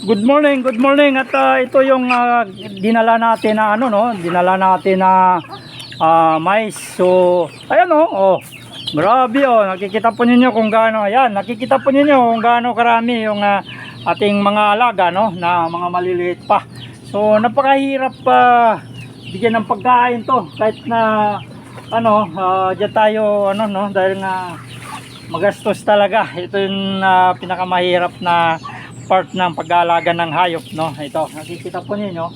Good morning, good morning. At ah, ito yung ah, dinala natin na ano no, dinala natin na ah, mais. So, ayan oh, oh. Grabe oh, nakikita po ninyo kung gaano, ayan, nakikita po ninyo kung gaano karami yung ah, ating mga alaga no, na mga maliliit pa. So, napakahirap pa bigyan ng pagkain to kahit na ano, ah, diyan tayo ano no, dahil nga magastos talaga. Ito yung ah, pinakamahirap na part ng pag-aalaga ng hayop, no? Ito, nakikita po ninyo.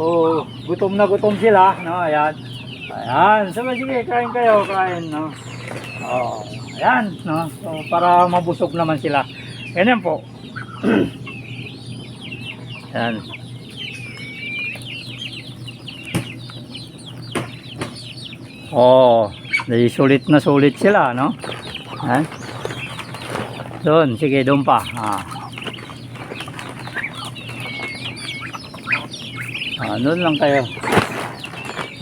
Oh, gutom na gutom sila, no? Ayan. Ayan. So, sige, kain kayo, kain, no? Oh, ayan, no? So, para mabusog naman sila. Ganyan po. ayan. Oh, di sulit na sulit sila, no? Ayan. Doon, sige, doon pa. Ah. Ah, doon lang kayo.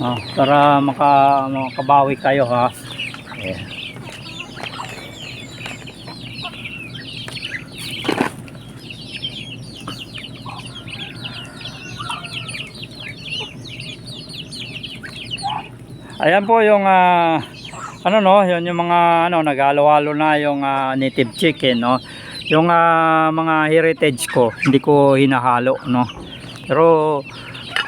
Ah, para maka makabawi kayo ha. Eh. Ayan po yung ah, ano no, yun yung mga ano nagalo-halo na yung ah, native chicken no. Yung ah, mga heritage ko, hindi ko hinahalo no. Pero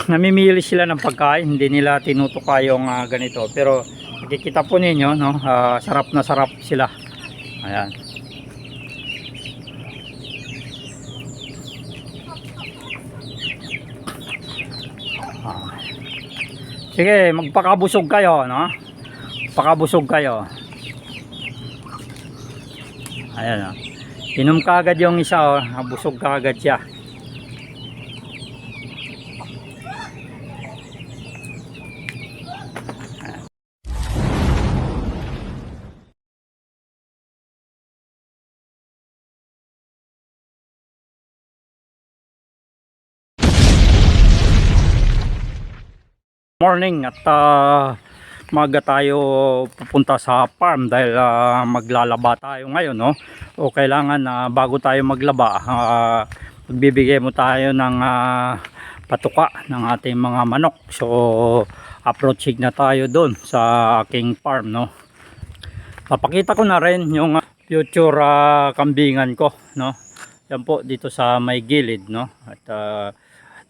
namimili sila ng pagkain, hindi nila tinutuka yung ah, ganito. Pero nakikita po ninyo no, ah, sarap na sarap sila. Ayan. Ah. Sige, magpakabusog kayo, no? Pakabusog kayo. Ayan, oh. Inom ka agad yung isa, oh. Busog ka agad siya. Morning at ah, maga tayo pupunta sa farm dahil ah, maglalaba tayo ngayon no? O kailangan na bago tayo maglaba ah, magbibigay mo tayo ng ah, patuka ng ating mga manok. So approaching na tayo doon sa aking farm no? Papakita ko na rin yung future ah, kambingan ko no? Yan po dito sa may gilid no? At ah,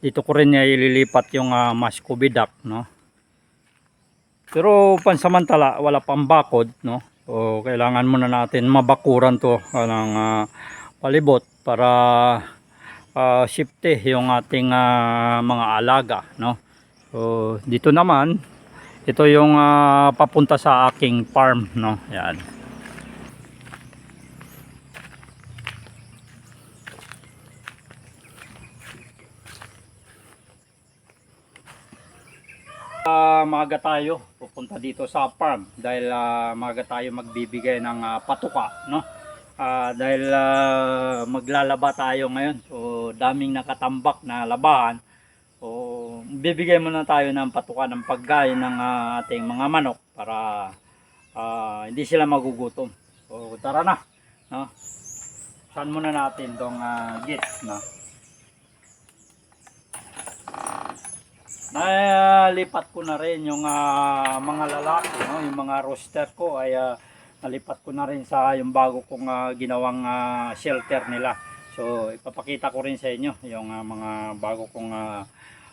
dito ko rin niya ililipat yung uh, Muscovy duck, no. Pero pansamantala wala pang bakod, no. So kailangan muna natin mabakuran to uh, ng ah, palibot para uh, safety yung ating ah, mga alaga, no. So dito naman ito yung ah, papunta sa aking farm, no. Yan. Ah, maaga tayo pupunta dito sa farm dahil ah, maaga tayo magbibigay ng ah, patuka no? Ah, dahil ah, maglalaba tayo ngayon. So daming nakatambak na labahan. So bibigay muna tayo ng patuka ng pagkain ng ah, ating mga manok para ah, hindi sila magugutom. So tara na no? Saan muna natin tong uh, gate no nalipat ko na rin yung ah, mga lalaki, no? yung mga roster ko ay ah, nalipat ko na rin sa yung bago kong ah, ginawang ah, shelter nila. So ipapakita ko rin sa inyo yung ah, mga bago kong ah,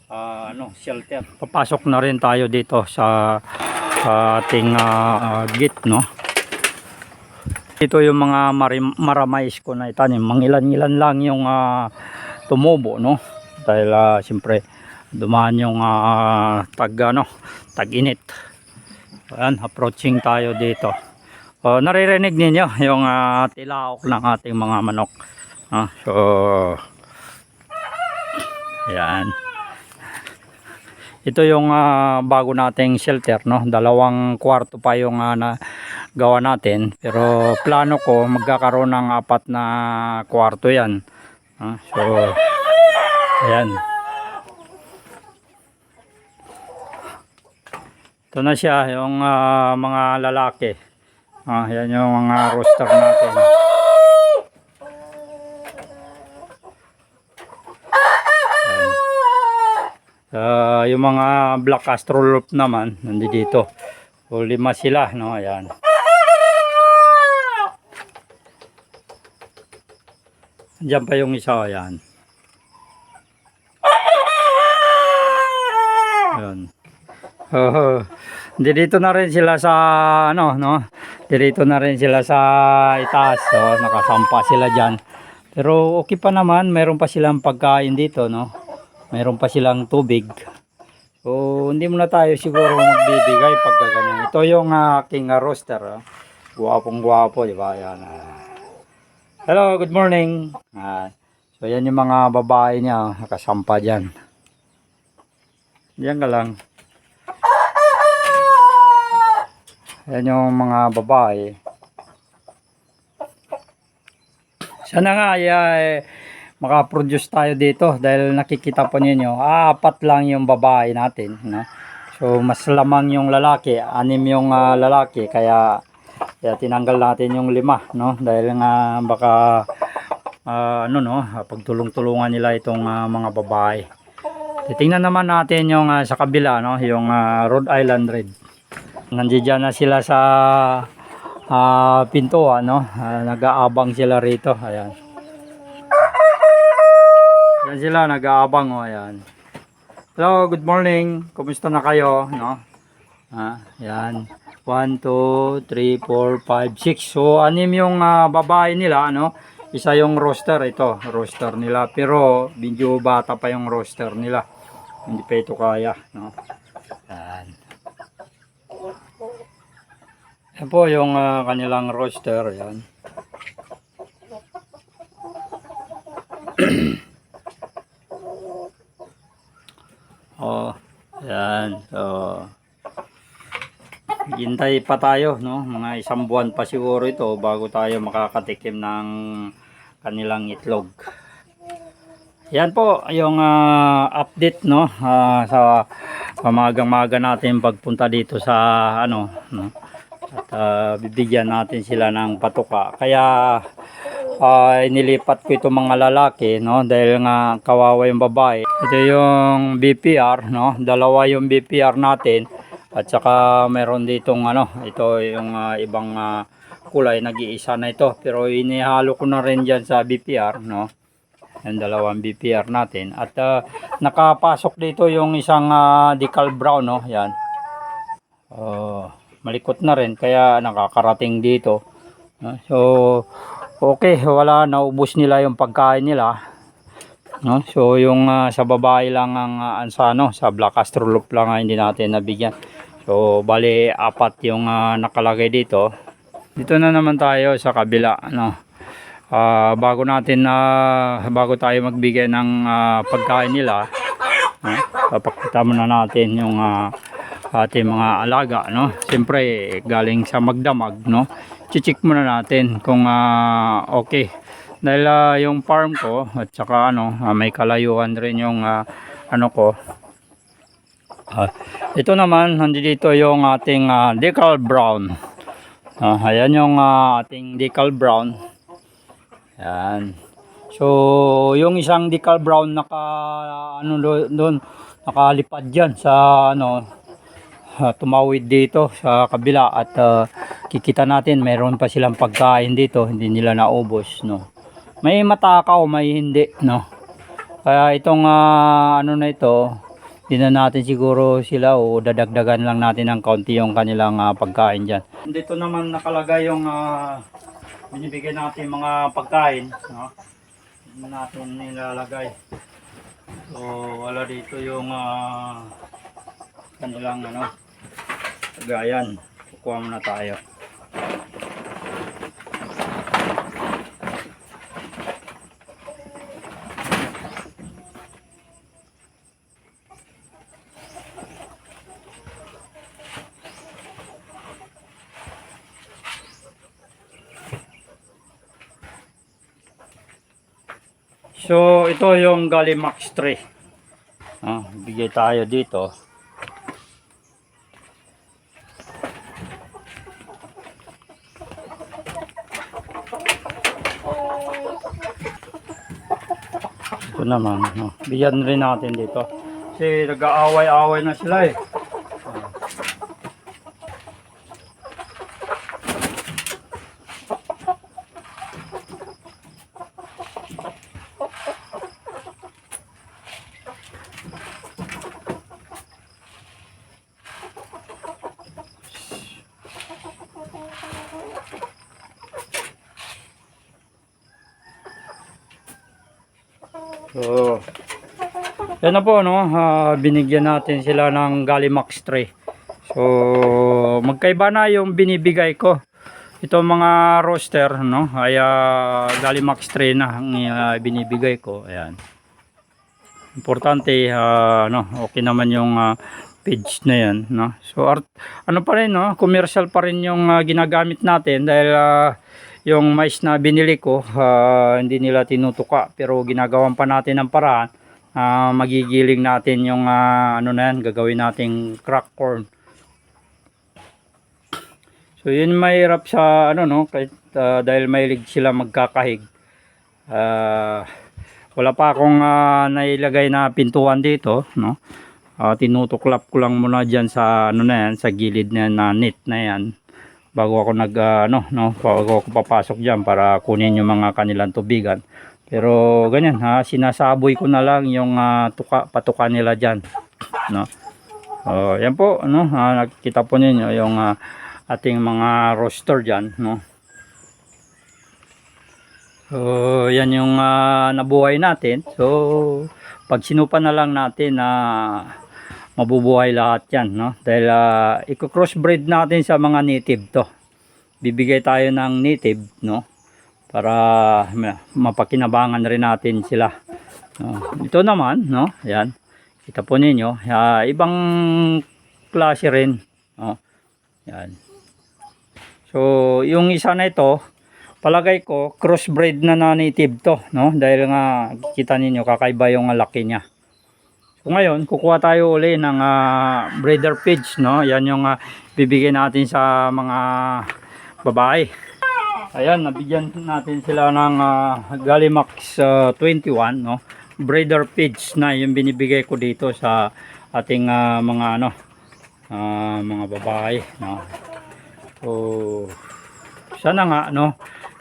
ah, ano, shelter. Papasok na rin tayo dito sa, sa ating ah, ah, gate, no? Ito yung mga maramais ko na itanim. Mangilan-ilan lang yung ah, tumubo, no? Dahil ah, siyempre dumaan yung ah, tag ano tag init ayan approaching tayo dito. O, naririnig ninyo yung ah, tilaok ng ating mga manok. Ah, so ayan. Ito yung ah, bago nating shelter no? Dalawang kwarto pa yung ah, na gawa natin. Pero plano ko magkakaroon ng apat na kwarto yan. Ah, so ayan Ito na siya, yung ah, mga lalaki. Ah, yan yung mga roster natin. Ah, yung mga black astrolop naman, nandito. So, lima sila, no? Ayan. Diyan pa yung isa, ayan. Ayan. Oh, dito na rin sila sa ano, no? Dito na rin sila sa itaas, so nakasampa sila diyan. Pero okay pa naman, meron pa silang pagkain dito, no? Meron pa silang tubig. So, hindi muna tayo siguro magbibigay pag ganyan. Ito yung ah, aking uh, roaster. ah. Guwapong guwapo, di ba? Yan. ah. Hello, good morning. Ah, so, yan yung mga babae niya. Nakasampa dyan. Diyan ka lang. Yan yung mga babae. Sana nga ay eh, makaproduce tayo dito dahil nakikita po ninyo, apat lang yung babae natin. No? So mas lamang yung lalaki, anim yung ah, lalaki kaya, kaya tinanggal natin yung lima no dahil nga baka ah, ano no pagtulong-tulungan nila itong ah, mga babae. Titingnan naman natin yung ah, sa kabila no yung ah, Rhode Island Red. Nandiyan na sila sa ah, pintuan no Ah, nag-aabang sila rito ayan. Yan sila nag-aabang oh ayan. Hello good morning. Kumusta na kayo no? Ah yan 1 2 3 4 5 6 so anim yung ah, babae nila no isa yung roster ito roster nila. Pero medyo bata pa yung roster nila. Hindi pa ito kaya no yan po yung ah, kanilang roster. Yan. oh, yan. So, hintay pa tayo, no? Mga isang buwan pa siguro ito bago tayo makakatikim ng kanilang itlog. Yan po yung ah, update no ah, sa pamagang-maga natin pagpunta dito sa ano no at ah, bibigyan natin sila ng patuka. Kaya ah, inilipat ko itong mga lalaki no dahil nga kawawa yung babae. Ito yung BPR no, dalawa yung BPR natin at saka meron ditong ano, ito yung ah, ibang ah, kulay nag-iisa na ito pero inihalo ko na rin diyan sa BPR no. Yung dalawang BPR natin at ah, nakapasok dito yung isang ah, decal brown no, yan. Oh, malikot na rin kaya nakakarating dito. No? So, okay, wala naubos nila yung pagkain nila. No? So, yung ah, sa babae lang ang ah, ang sa black astrolop lang ang hindi natin nabigyan. So, bali apat yung ah, nakalagay dito. Dito na naman tayo sa kabila, no. Ah, bago natin na bago tayo magbigay ng ah, pagkain nila, no? papakita muna natin yung ah, ating mga alaga no? Siyempre galing sa magdamag no? Chichik muna natin kung ah, okay. Dahil ah, yung farm ko at saka ano ah, may kalayuan rin yung ah, ano ko. Ah, ito naman nandito yung ating ah, decal brown. Ah, ayan yung ah, ating decal brown. Yan so yung isang decal brown naka ano do- doon nakalipad dyan sa ano ah, tumawid dito sa kabila at ah, kikita natin mayroon pa silang pagkain dito hindi nila naubos no? May matakaw may hindi no? Kaya itong ah, ano na ito hindi na natin siguro sila o dadagdagan lang natin ng kaunti yung kanilang ah, pagkain dyan. Dito naman nakalagay yung ah, binibigyan natin mga pagkain no? Natin nilalagay. So wala dito yung ah, kanilang ano Gayan. Kukuha muna tayo. So, ito yung Galimax 3. Ah, bigay tayo dito. Ito naman, no. bigyan rin natin dito. Kasi nag-aaway-away na sila eh. So, yan na po, no? Ah, binigyan natin sila ng Gallimax tray. So, magkaiba na yung binibigay ko. Ito mga roaster, no? Ay uh, Gallimax tray na ang ah, binibigay ko. Ayan. Importante, ah, no? Okay naman yung ah, page na yan, no? So, art, ano pa rin, no? Commercial pa rin yung ah, ginagamit natin dahil ah, yung mais na binili ko, ah, hindi nila tinutuka. Pero ginagawan pa natin ng paraan ah, magigiling natin yung ah, ano na yan, gagawin nating crack corn. So yun mahirap sa ano no, kahit ah, dahil mahilig sila magkakahig. Ah, wala pa akong ah, nailagay na pintuan dito, no. Ah, tinutuklap ko lang muna diyan sa ano na yan, sa gilid na, na net na yan bago ako nag ah, ano no, bago ako papasok diyan para kunin yung mga kanilang tubigan. Pero ganyan ha, sinasaboy ko na lang yung ah, tuka, patuka nila diyan, no. Oh, yan po, no. Ah, nakikita po ninyo yung ah, ating mga roaster diyan, no. So, yan yung ah, nabuhay natin. So, pag sinupa na lang natin na mabubuhay lahat yan, no? Dahil uh, i-crossbreed natin sa mga native to. Bibigay tayo ng native, no? Para ma- mapakinabangan rin natin sila. Ito naman, no? Yan. Kita po ninyo, ah, ibang klase rin, no? Yan. So, yung isa na ito, palagay ko crossbreed na na native to, no? Dahil nga kita ninyo kakaiba yung laki niya. So ngayon, kukuha tayo uli ng ah, breeder page, no? Yan yung ah, bibigyan natin sa mga babae. Ayan, nabigyan natin sila ng ah, Gallimax ah, 21, no? Breeder page na yung binibigay ko dito sa ating ah, mga ano, ah, mga babae, no? So, sana nga, no?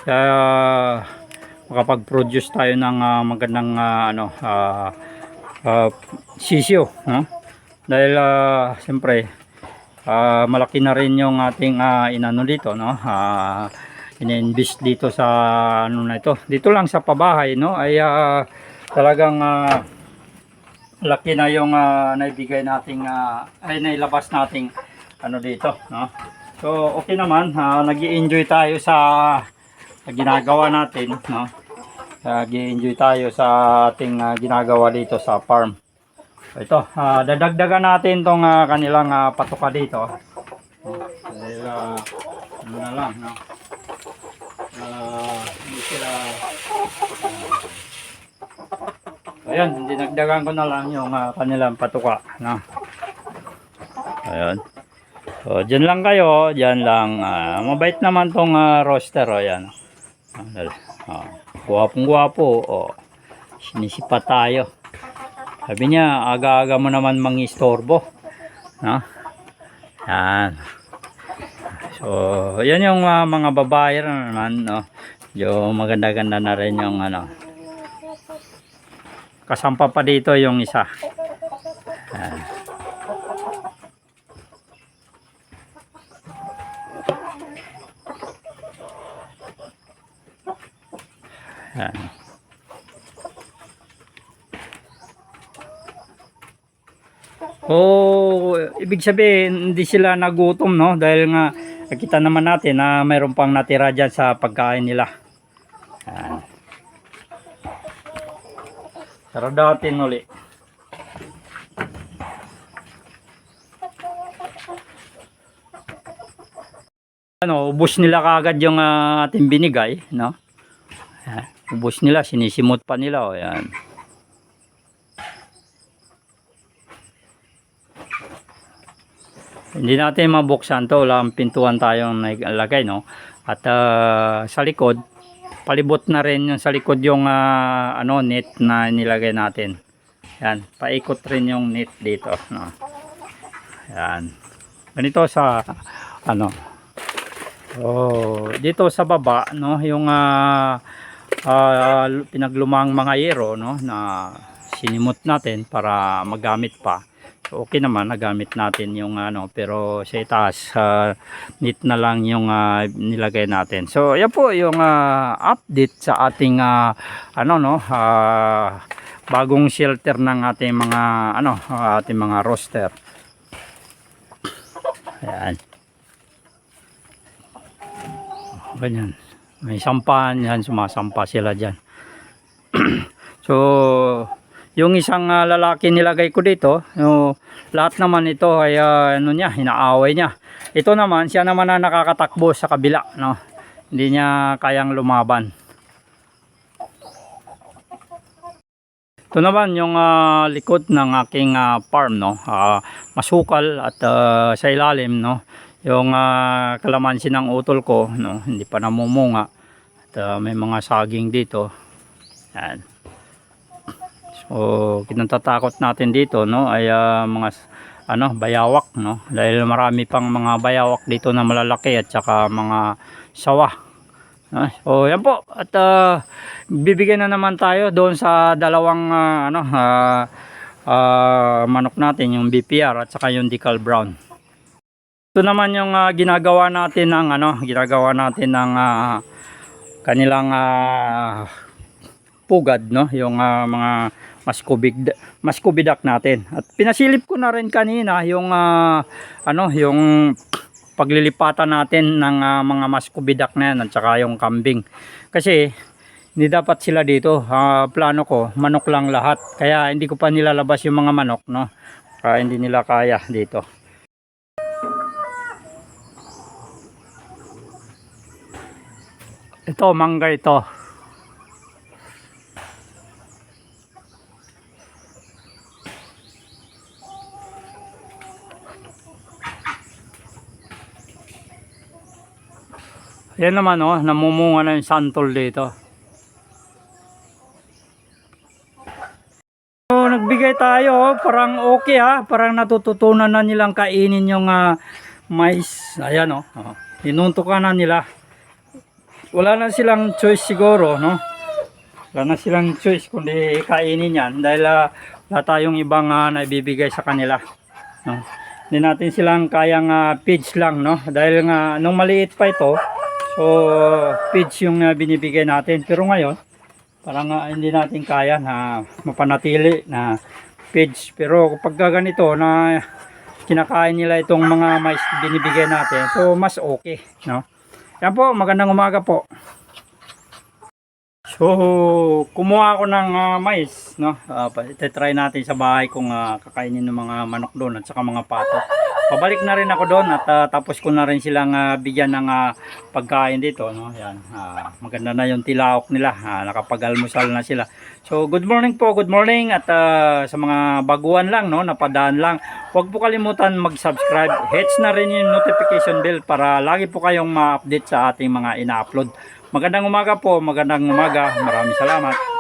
Kaya makapag-produce tayo ng ah, magandang ah, ano, ah, ah, sisyo, no? Dahil ah, siyempre ah, malaki na rin yung ating ah, inano dito, no? Ah, ininvest dito sa ano na ito. Dito lang sa pabahay, no? Ay ah, talagang ah, laki na yung ah, naibigay nating ah, ay nailabas nating ano dito, no? So, okay naman, ah, nag-enjoy tayo sa ginagawa natin, no? nag-enjoy tayo sa ating ah, ginagawa dito sa farm. So, ito, ah, dadagdagan natin tong ah, kanilang ah, patuka dito. Oh, dahil ah, ano na lang, no? Ah, hindi sila ayan, dinagdagan ko na lang yung ah, kanilang patuka, no? Ayan. So, dyan lang kayo, dyan lang. ah, mabait naman tong ah, roaster, o yan. Ah, dali. Ah, Guwapong guwapo. Oh. Sinisipa tayo. Sabi niya, aga-aga mo naman mangistorbo. No? Yan. So, yan yung ah, mga babae naman, no? Yung maganda-ganda na rin yung ano. Kasampa pa dito yung isa. Yan. Yan. Oh, ibig sabihin hindi sila nagutom no dahil nga nakita naman natin na mayroon pang natira diyan sa pagkain nila. Tara datin uli. Ano, ubos nila kagad yung ah, ating binigay, no? Yan. Ubos nila, sinisimot pa nila, o yan. Hindi natin mabuksan to, wala pintuan tayong naglagay, no? At ah, sa likod, palibot na rin yung sa likod yung ah, ano, net na nilagay natin. Yan, paikot rin yung net dito, no. Yan. Ganito sa ano. Oh, dito sa baba, no, yung ah ah, pinaglumang mga yero, no, na sinimot natin para magamit pa. Okay naman, nagamit natin yung ano, pero sa itaas, ah, neat na lang yung ah, nilagay natin. So, yan po yung ah, update sa ating ah, ano no, ah, bagong shelter ng ating mga ano, ating mga roster. Ayan. Ganyan. May sampahan yan, sumasampa sila dyan. so, yung isang ah, lalaki nilagay ko dito, no, lahat naman ito ay ah, ano niya, inaaway niya. Ito naman, siya naman na nakakatakbo sa kabila, no. Hindi niya kayang lumaban. Ito naman yung ah, likod ng aking ah, farm no. Ah, masukal at ah, sa ilalim no. Yung ah, kalamansi ng utol ko no, hindi pa namumunga. At ah, may mga saging dito. Yan. So, kinatatakot natin dito no ay ah, mga ano, bayawak no. Dahil marami pang mga bayawak dito na malalaki at saka mga sawa. Ah, so yan po at ah, bibigyan na naman tayo doon sa dalawang ah, ano ah, ah, manok natin yung BPR at saka yung decal brown. Ito naman yung ah, ginagawa natin ng ano, ginagawa natin ng ah, kanilang ah, pugad no, yung ah, mga maskubig maskubidak natin. At pinasilip ko na rin kanina yung ah, ano, yung paglilipatan natin ng ah, mga maskubidak na yan at saka yung kambing. Kasi hindi dapat sila dito. Ah, plano ko, manok lang lahat. Kaya hindi ko pa nilalabas yung mga manok, no? Kaya hindi nila kaya dito. Ito, mangga ito. Yan naman oh, namumunga na yung santol dito. So, nagbigay tayo, oh, parang okay ha, parang natututunan na nilang kainin yung ah, mais. Ayan oh, oh. inuntukan na nila. Wala na silang choice siguro, no? Wala na silang choice kundi kainin yan dahil ah, wala tayong ibang uh, naibibigay sa kanila. No? Hindi natin silang kayang uh, feeds lang, no? Dahil nga, nung maliit pa ito, so feeds yung ah, binibigay natin. Pero ngayon, parang ah, hindi natin kaya na mapanatili na feeds. Pero kapag ganito na kinakain nila itong mga mais binibigay natin, so mas okay, no? Yan po, magandang umaga po. So, kumuha ako ng ah, mais, no? Uh, try natin sa bahay kung ah, kakainin ng mga manok doon at saka mga pato. Pabalik na rin ako doon at ah, tapos ko na rin silang ah, bigyan ng ah, pagkain dito, no? Yan. ah, maganda na yung tilaok nila. Ah, nakapag-almusal na sila. So, good morning po, good morning at ah, sa mga baguhan lang, no, napadaan lang. Huwag po kalimutan mag-subscribe. Hits na rin yung notification bell para lagi po kayong ma-update sa ating mga ina-upload. Magandang umaga po, magandang umaga. Maraming salamat.